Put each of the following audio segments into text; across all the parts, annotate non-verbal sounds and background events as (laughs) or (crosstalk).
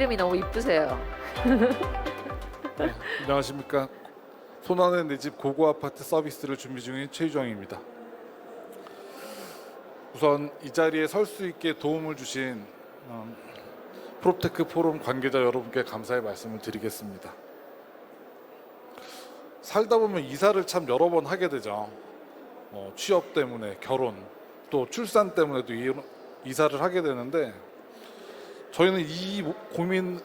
이름이 너무 이쁘세요. 네, (laughs) 안녕하십니까. 손안의 내 집 고고 아파트 서비스를 준비 중인 최유정입니다. 우선 이 자리에 설 수 있게 도움을 주신 음, 프로테크 포럼 관계자 여러분께 감사의 말씀을 드리겠습니다. 살다 보면 이사를 참 여러 번 하게 되죠. 뭐 취업 때문에 결혼 또 출산 때문에도 이- 이사를 하게 되는데 저희는 이 고민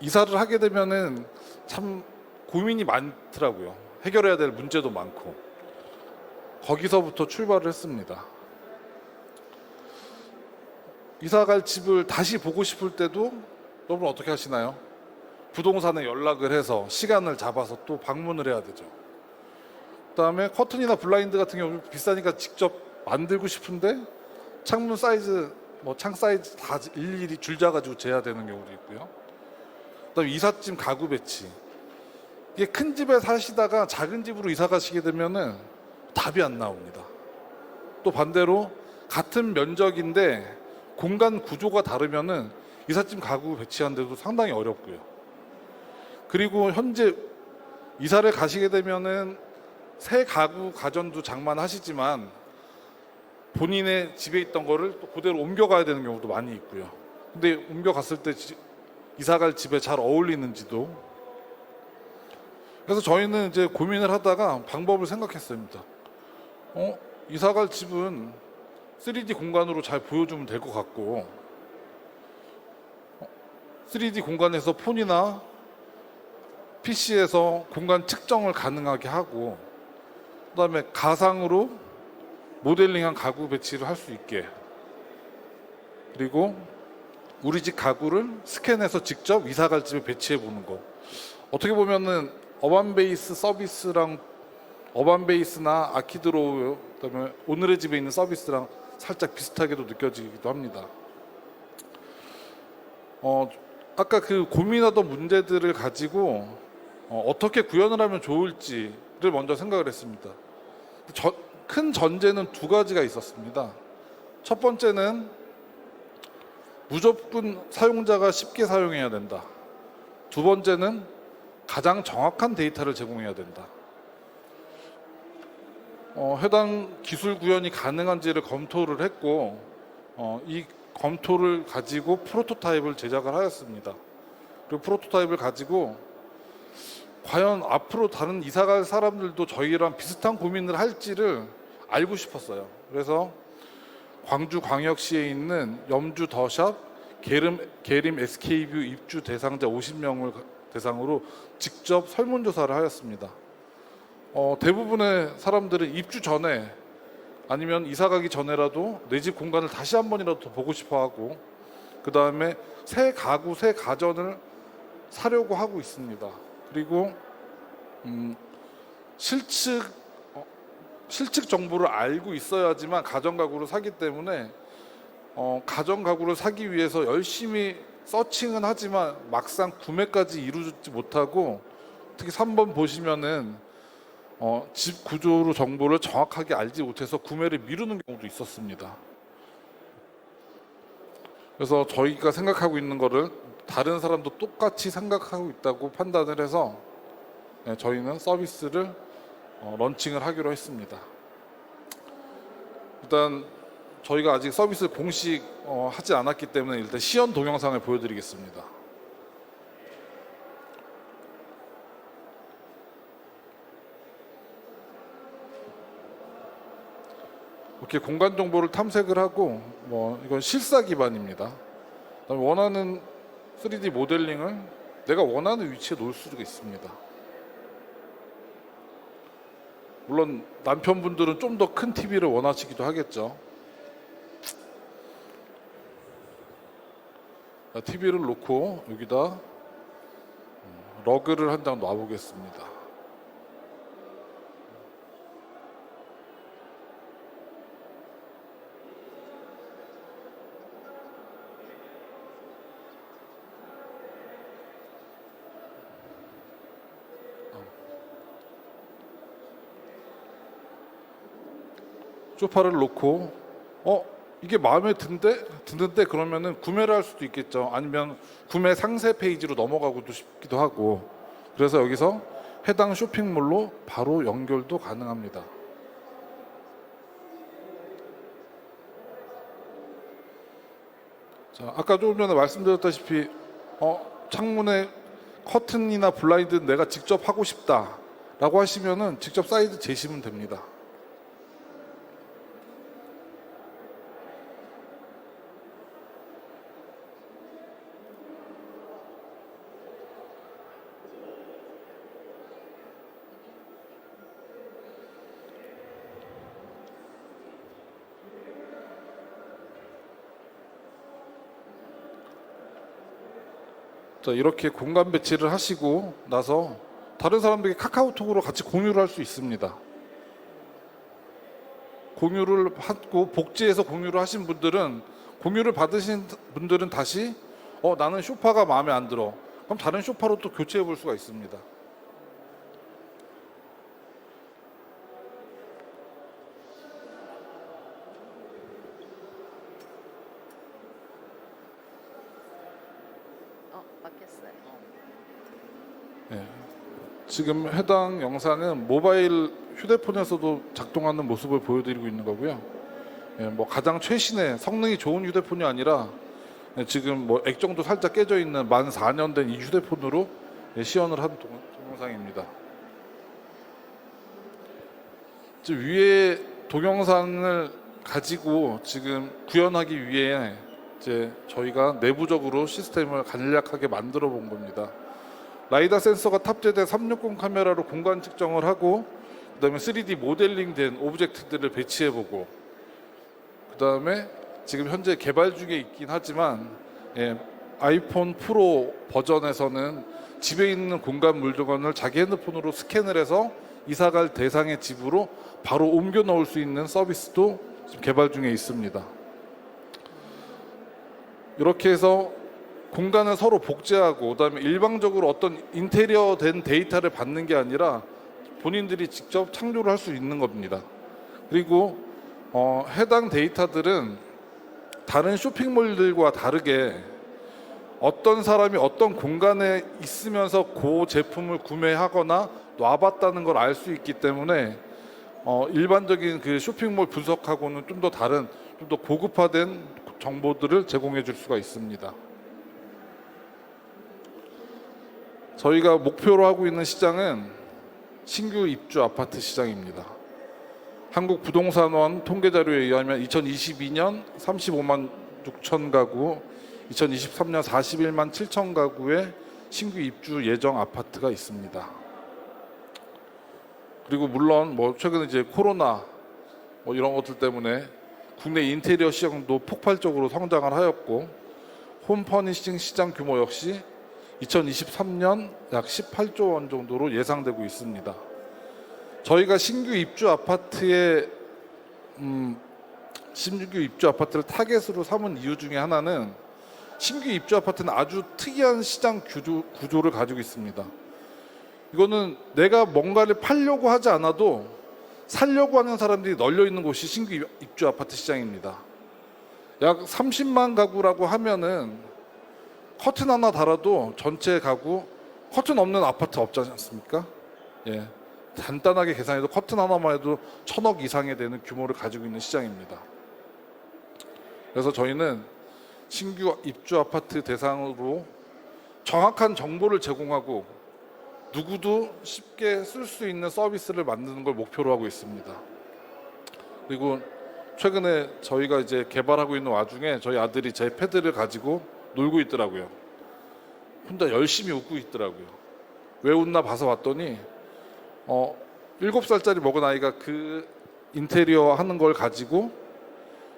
이사를 하게 되면은 참 고민이 많더라고요. 해결해야 될 문제도 많고 거기서부터 출발을 했습니다. 이사 갈 집을 다시 보고 싶을 때도 여러분 어떻게 하시나요? 부동산에 연락을 해서 시간을 잡아서 또 방문을 해야 되죠. 그다음에 커튼이나 블라인드 같은 경우 비싸니까 직접 만들고 싶은데 창문 사이즈 뭐 창 사이즈 다 일일이 줄자 가지고 재야 되는 경우도 있고요. 그다음에 이삿짐 가구 배치. 이게 큰 집에 사시다가 작은 집으로 이사 가시게 되면은 답이 안 나옵니다. 또 반대로 같은 면적인데 공간 구조가 다르면은 이삿짐 가구 배치하는데도 상당히 어렵고요. 그리고 현재 이사를 가시게 되면은 새 가구 가전도 장만하시지만 본인의 집에 있던 거를 또 그대로 옮겨가야 되는 경우도 많이 있고요. 근데 옮겨갔을 때 지- 이사갈 집에 잘 어울리는지도 그래서 저희는 이제 고민을 하다가 방법을 생각했습니다. 어, 이사갈 집은 3D 공간으로 잘 보여주면 될 것 같고 어, 3D 공간에서 폰이나 PC에서 공간 측정을 가능하게 하고 그다음에 가상으로 모델링한 가구 배치를 할 수 있게 그리고 우리 집 가구를 스캔해서 직접 이사 갈 집에 배치해 보는 거 어떻게 보면은 어반 베이스 서비스랑 어반 베이스나 아키드로우 그다음에 오늘의 집에 있는 서비스랑 살짝 비슷하게도 느껴지기도 합니다. 어 아까 그 고민하던 문제들을 가지고 어, 떻게 구현을 하면 좋을지를 먼저 생각을 했습니다. 저- 큰 전제는 두 가지가 있었습니다. 첫 번째는 무조건 사용자가 쉽게 사용해야 된다. 두 번째는 가장 정확한 데이터를 제공해야 된다. 어, 해당 기술 구현이 가능한지를 검토를 했고 어, 이 검토를 가지고 프로토타입을 제작을 하였습니다. 그리고 프로토타입을 가지고 과연 앞으로 다른 이사갈 사람들도 저희랑 비슷한 고민을 할지를 알고 싶었어요. 그래서 광주 광역시에 있는 염주 더샵 계름 계림 SK뷰 입주 대상자 50명을 대상으로 직접 설문조사를 하였습니다. 어, 대부분의 사람들은 입주 전에 아니면 이사 가기 전에라도 내 집 공간을 다시 한 번이라도 더 보고 싶어 하고 그 다음에 새 가구, 새 가전을 사려고 하고 있습니다. 그리고 음, 실측 어, 실측 정보를 알고 있어야지만 가전 가구를 사기 때문에 어, 가전 가구를 사기 위해서 열심히 서칭은 하지만 막상 구매까지 이루지 못하고 특히 3번 보시면은 어, 집 구조로 정보를 정확하게 알지 못해서 구매를 미루는 경우도 있었습니다. 그래서 저희가 생각하고 있는 거를 다른 사람도 똑같이 생각하고 있다고 판단을 해서 네, 저희는 서비스를 어, 런칭을 하기로 했습니다. 일단 저희가 아직 서비스 공식 어, 하지 않았기 때문에 일단 시연 동영상을 보여드리겠습니다. 이렇게 공간 정보를 탐색을 하고 뭐 이건 실사 기반입니다. 원하는 3D 모델링을 내가 원하는 위치에 놓을 수가 있습니다. 물론 남편분들은 좀 더 큰 TV를 원하시기도 하겠죠. TV를 놓고 여기다 음, 러그를 한 장 놔보겠습니다. 소파를 놓고 어 이게 마음에 든데 드는데 그러면은 구매를 할 수도 있겠죠. 아니면 구매 상세 페이지로 넘어가고도 싶기도 하고. 그래서 여기서 해당 쇼핑몰로 바로 연결도 가능합니다. 자, 아까 조금 전에 말씀드렸다시피 어, 창문에 커튼이나 블라인드 내가 직접 하고 싶다라고 하시면은 직접 사이즈 재시면 됩니다. 자, 이렇게 공간 배치를 하시고 나서 다른 사람들에게 카카오톡으로 같이 공유를 할 수 있습니다. 공유를 하고 복지에서 공유를 하신 분들은 공유를 받으신 분들은 다시 어 나는 쇼파가 마음에 안 들어. 그럼 다른 쇼파로 또 교체해 볼 수가 있습니다. 어, 바뀌었어요. 지금 해당 영상은 모바일 휴대폰에서도 작동하는 모습을 보여드리고 있는 거고요. 예, 뭐 가장 최신의 성능이 좋은 휴대폰이 아니라 예, 지금 뭐 액정도 살짝 깨져 있는 만 4년 된 이 휴대폰으로 예, 시연을 한 동, 동영상입니다. 지금 위에 동영상을 가지고 지금 구현하기 위해 이제 저희가 내부적으로 시스템을 간략하게 만들어 본 겁니다. 라이다 센서가 탑재된 360 카메라로 공간 측정을 하고 그다음에 3D 모델링된 오브젝트들을 배치해 보고 그다음에 지금 현재 개발 중에 있긴 하지만 예, 아이폰 프로 버전에서는 집에 있는 공간 물건을 자기 핸드폰으로 스캔을 해서 이사갈 대상의 집으로 바로 옮겨 넣을 수 있는 서비스도 지금 개발 중에 있습니다. 이렇게 해서 공간을 서로 복제하고 그다음에 일방적으로 어떤 인테리어 된 데이터를 받는 게 아니라 본인들이 직접 창조를 할 수 있는 겁니다. 그리고 어, 해당 데이터들은 다른 쇼핑몰들과 다르게 어떤 사람이 어떤 공간에 있으면서 그 제품을 구매하거나 놔봤다는 걸 알 수 있기 때문에 어, 일반적인 그 쇼핑몰 분석하고는 좀 더 다른 좀 더 고급화된 정보들을 제공해 줄 수가 있습니다. 저희가 목표로 하고 있는 시장은 신규 입주 아파트 시장입니다. 한국 부동산원 통계 자료에 의하면 2022년 35만 6천 가구, 2023년 41만 7천 가구의 신규 입주 예정 아파트가 있습니다. 그리고 물론 뭐 최근 이제 코로나 뭐 이런 것들 때문에 국내 인테리어 시장도 폭발적으로 성장을 하였고 홈 퍼니싱 시장 규모 역시 2023년 약 18조 원 정도로 예상되고 있습니다. 저희가 신규 입주 아파트의 음, 신규 입주 아파트를 타겟으로 삼은 이유 중에 하나는 신규 입주 아파트는 아주 특이한 시장 구조, 구조를 가지고 있습니다. 이거는 내가 뭔가를 팔려고 하지 않아도 살려고 하는 사람들이 널려 있는 곳이 신규 입주 아파트 시장입니다. 약 30만 가구라고 하면은 커튼 하나 달아도 전체 가구 커튼 없는 아파트 없지 않습니까? 예. 간단하게 계산해도 커튼 하나만 해도 천억 이상이 되는 규모를 가지고 있는 시장입니다. 그래서 저희는 신규 입주 아파트 대상으로 정확한 정보를 제공하고 누구도 쉽게 쓸 수 있는 서비스를 만드는 걸 목표로 하고 있습니다. 그리고 최근에 저희가 이제 개발하고 있는 와중에 저희 아들이 제 패드를 가지고 놀고 있더라고요. 혼자 열심히 웃고 있더라고요. 왜 웃나 봐서 왔더니 어, 7살짜리 먹은 아이가 그 인테리어 하는 걸 가지고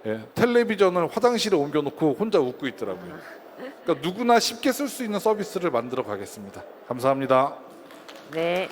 예, 텔레비전을 화장실에 옮겨놓고 혼자 웃고 있더라고요. 그러니까 누구나 쉽게 쓸 수 있는 서비스를 만들어 가겠습니다. 감사합니다. 네.